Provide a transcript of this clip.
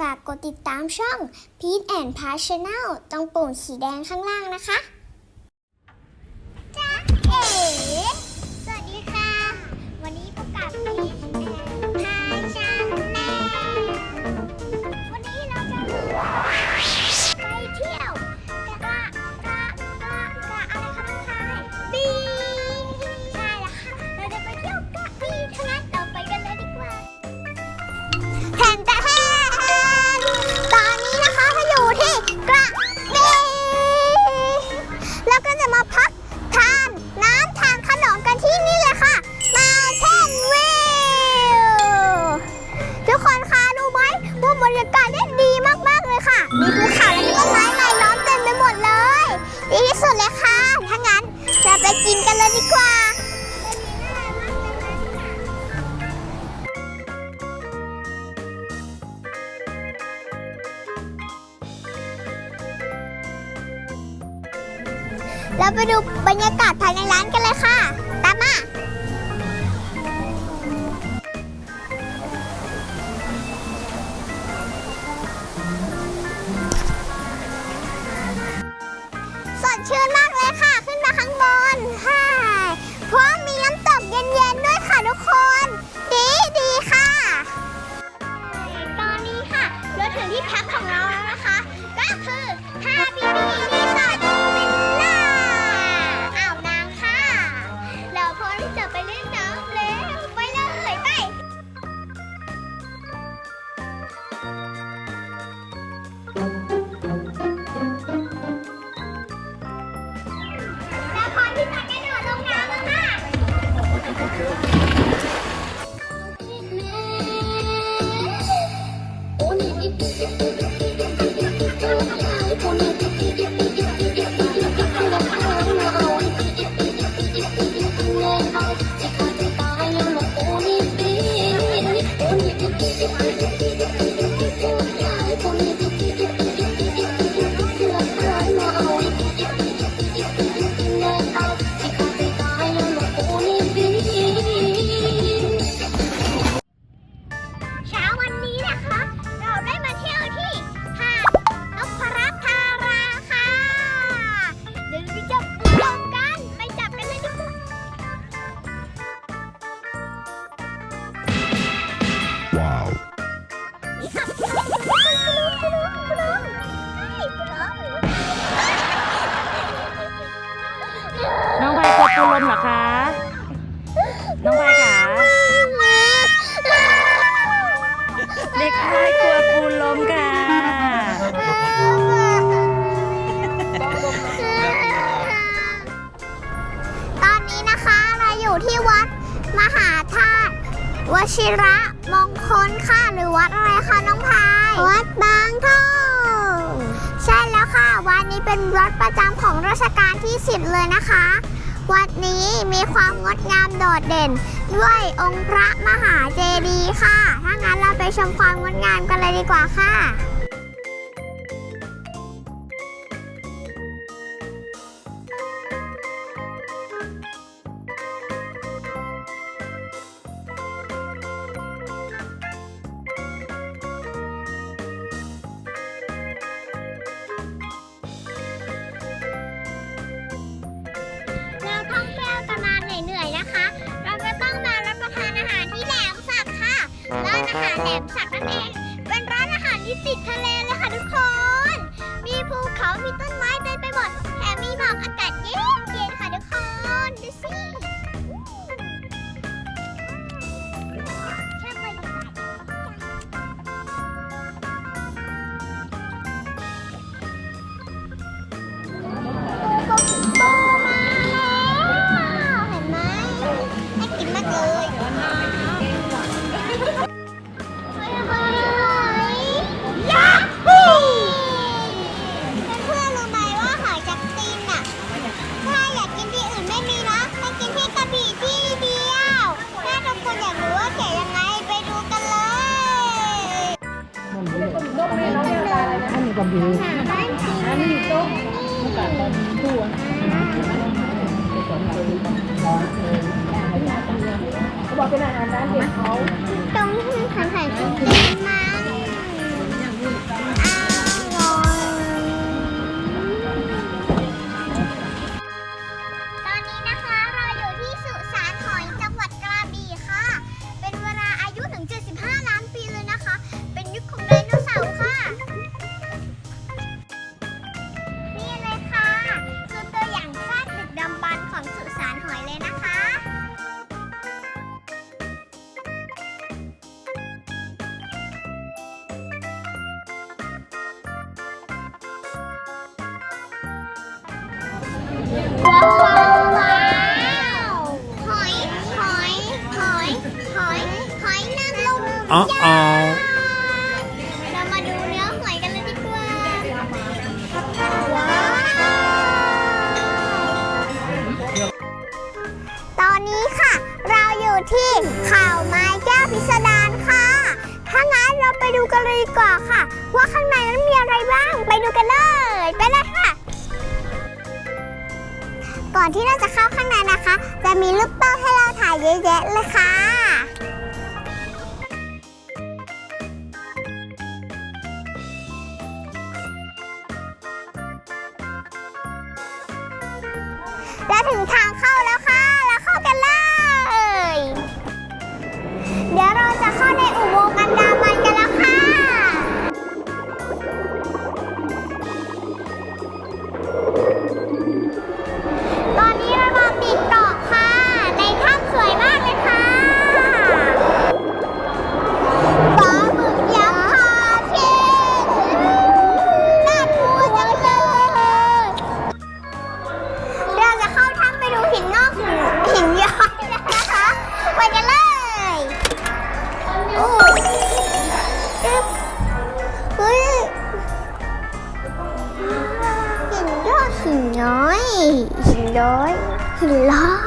ฝากกดติดตามช่อง p e t e and p a s h Channel ตรงปุ่มสีแดงข้างล่างนะคะ มหาธาตุวชิระมงคลค่ะหรือวัดอะไรคะน้องพายวัดบางท่อใช่แล้วค่ะ วันนี้เป็นวัดประจำของรัชกาลที่ 10 เลยนะคะ วัดนี้มีความงดงามโดดเด่น ด้วยองค์พระมหาเจดีย์ค่ะ ถ้างั้นเราไปชมความงดงามกันเลยดีกว่าค่ะ ความดีเขาบอกเป็นอาหารร้านเด็กเขาตรงที่ทางไข่เต้นมา อ๋อเรามาดูเนื้อหอยกันเลยดีกว่าว้าตอนนี้ค่ะ เราอยู่ที่เขาไม้แก้วพิสดารค่ะ ถ้างั้นเราไปดูกันเลยดีกว่าค่ะ ว่าข้างในนั้นมีอะไรบ้าง ไปดูกันเลย ไปเลยค่ะ ก่อนที่เราจะเข้าข้างในนะคะ จะมีรูปเป้าให้เราถ่ายเยอะแยะเลยค่ะ 你了。